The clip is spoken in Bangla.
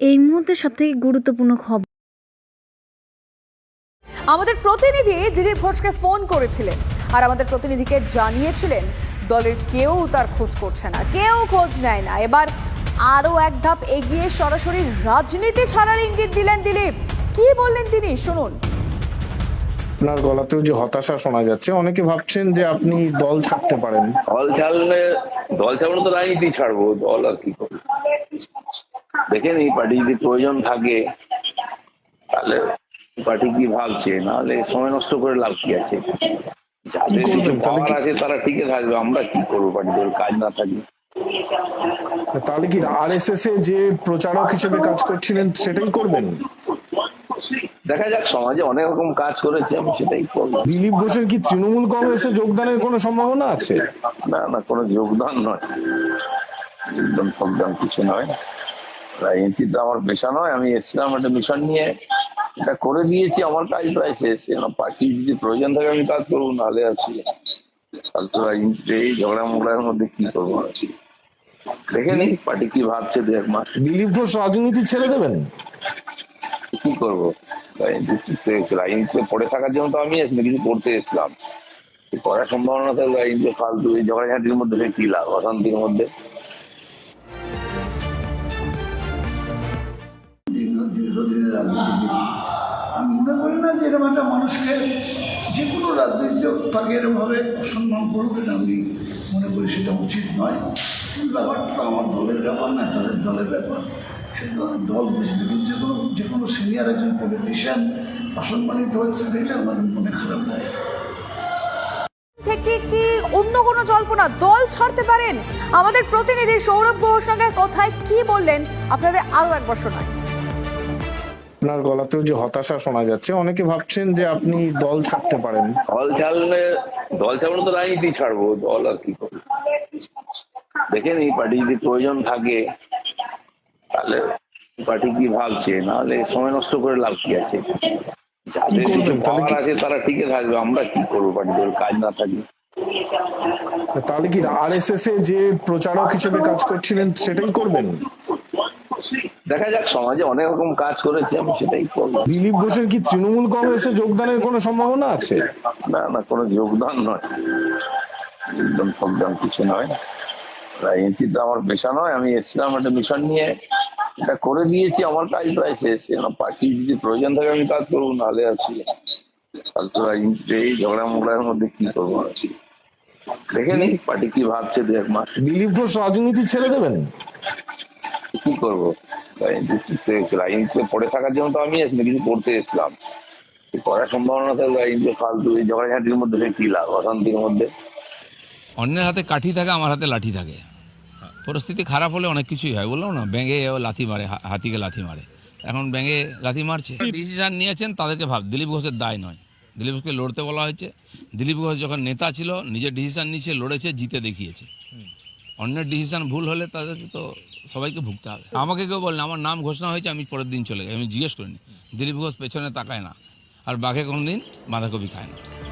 এই মুহূর্তে সবথেকে গুরুত্বপূর্ণ খবর। আমাদের প্রতিনিধি দিলীপ ঘোষকে ফোন করেছিলেন আর আমাদের প্রতিনিধিকে জানিয়েছিলেন দলের কেউ তার খোঁজ করছে না কেউ খোঁজ নেয় না। এবার আরও এক ধাপ এগিয়ে সরাসরি রাজনীতি ছাড়ার ইঙ্গিত দিলেন দিলীপ। কি বললেন তিনি? শুনুন। আপনার গলাতেও যে হতাশা শোনা যাচ্ছে অনেকে ভাবছেন যে আপনি দল ছাড়তে পারেন। দল ছাড়লে দল ছাড়লে তো রাজনীতি ছাড়বো দল আর কি করব দেখেন এই পার্টি যদি প্রয়োজন থাকে তাহলে পার্টি কি ভাবছে? নাহলে সময় নষ্ট করে লাভ কি আছে? যাদের করবেন? কিছু পাওয়ার আছে তারা টিকে থাকবে। আমরা কি করব পার্টিদের কাজ না থাকলে তাহলে কি আরএসএস এ যে প্রচারক হিসেবে কাজ করছিলেন সেটাই করবেন? দেখা যাক সমাজে অনেক রকম কাজ করেছে আমি সেটাই করব। দিলীপ ঘোষের কি তৃণমূল কংগ্রেসে যোগদানের কোনো সম্ভাবনা আছে? না না কোনো যোগদান নয়। যোগদান ফোগদান কিছু নয়। রাজনীতি তো আমার পেশা নয় আমি এসেছিলাম একটা মিশন নিয়ে। এটা করে দিয়েছি আমার কাজ প্রায় শেষ। পার্টি যদি প্রয়োজন থাকে আমি কাজ করব নাহলে আর কি। ফালতু রাজনীতিতে এই ঝগড়া মোগড়ার মধ্যে কি করব আর কি? দেখে নি পার্টি কি ভাবছে দু এক মাস। দিলীপ ঘোষ রাজনীতি ছেড়ে দেবেন? কি করব? রাজনীতিতে রাজনীতিতে পড়ে থাকার জন্য তো আমি আসলে কিছু করতে এসেছিলাম। করার সম্ভাবনা থাকলে রাজনীতি ফালতু এই ঝগড়াঝাটির মধ্যে কি লাভ? অশান্তির মধ্যে। এরকম একটা মানুষকে যে কোনো রাজনীতি তাকে এরকমভাবে অসম্মান করুক, এটা আমি মনে করি সেটা উচিত নয়। ব্যাপারটা আমার দলের ব্যাপার না, তাদের দলের ব্যাপার। সেটা দল বুঝবে, কিন্তু যে কোনো যে কোনো সিনিয়র একজন পলিটিশিয়ান অসম্মানিত হচ্ছে দেখলে আমাদের মনে খারাপ লাগে। থেকে কি অন্য কোনো জল্পনা? দল ছাড়তে পারেন? আমাদের প্রতিনিধি সৌরভ গুহর সঙ্গে কথায় কি বললেন? আপনাদের আরও একবার শোনায় আপনার গলাতেও যে হতাশা শোনা যাচ্ছে অনেকে ভাবছেন যে আপনি দল ছাড়তে পারেন। দল ছাড়লে দল ছাড়লে তো রাজনীতি ছাড়বো দল আর কি করব? দেখেন এই পার্টি যদি প্রয়োজন থাকে তাহলে পার্টি কি ভাবছে নাহলে সময় নষ্ট করে লাভ কি আছে? যাদের কিছু পাওয়ার আছে তারা টিকে থাকবে আমরা কি করব পার্টিদের কাজ না থাকলে। তাহলে কি আরএসএস এ যে প্রচারক হিসেবে কাজ করছিলেন সেটাই করবেন? দেখা যাক সমাজে অনেক রকম কাজ করেছে আমি সেটাই করব দিলীপ ঘোষের কি তৃণমূল কংগ্রেসে যোগদানের কোনো সম্ভাবনা আছে? না না কোনো যোগদান নয়। যোগদান ফোগদান কিছু নয়। রাজনীতি তো আমার পেশা নয় আমি এসেছিলাম একটা মিশন নিয়ে। এটা করে দিয়েছি আমার কাজ প্রায় শেষ। পার্টি যদি প্রয়োজন থাকে আমি কাজ করব নাহলে কি। ফালতু রাজনীতিতে এই ঝগড়া মোগড়ার মধ্যে কি করব কি। দেখে নি পার্টি কি ভাবছে দু এক মাস। দিলীপ ঘোষ রাজনীতি ছেড়ে দেবেন? কি করব? রাজনীতিতে পড়ে থাকার জন্য তো আমি কিছু সম্ভাবনা ফালতু এই ঝগড়াঝাটির মধ্যে ফের কি লাভ, অশান্তির মধ্যে। অন্যের হাতে কাঠি থাকে, আমার হাতে লাঠি থাকে। পরিস্থিতি খারাপ হলে অনেক কিছুই হয়, বললাম না, ব্যাঙে লাথি মারে হাতিকে লাথি মারে। এখন ব্যাঙে লাথি মারছে ডিসিশন নিয়েছেন, তাদেরকে ভাব, দিলীপ ঘোষের দায় নয়। দিলীপ ঘোষকে লড়তে বলা হয়েছে। দিলীপ ঘোষ যখন নেতা ছিল, নিজের ডিসিশন নিয়েছে, লড়েছে, জিতে দেখিয়েছে। অন্যের ডিসিশন ভুল হলে তাদেরকে তো সবাইকে ভুগতে হবে। আমাকে কেউ বলেন আমার নাম ঘোষণা হয়েছে, আমি পরের দিন চলে যাই। আমি জিজ্ঞেস করিনি। দিলীপ ঘোষ পেছনে তাকায় না। আর বাঘে কোনো দিন বাঁধাকপি খায় না।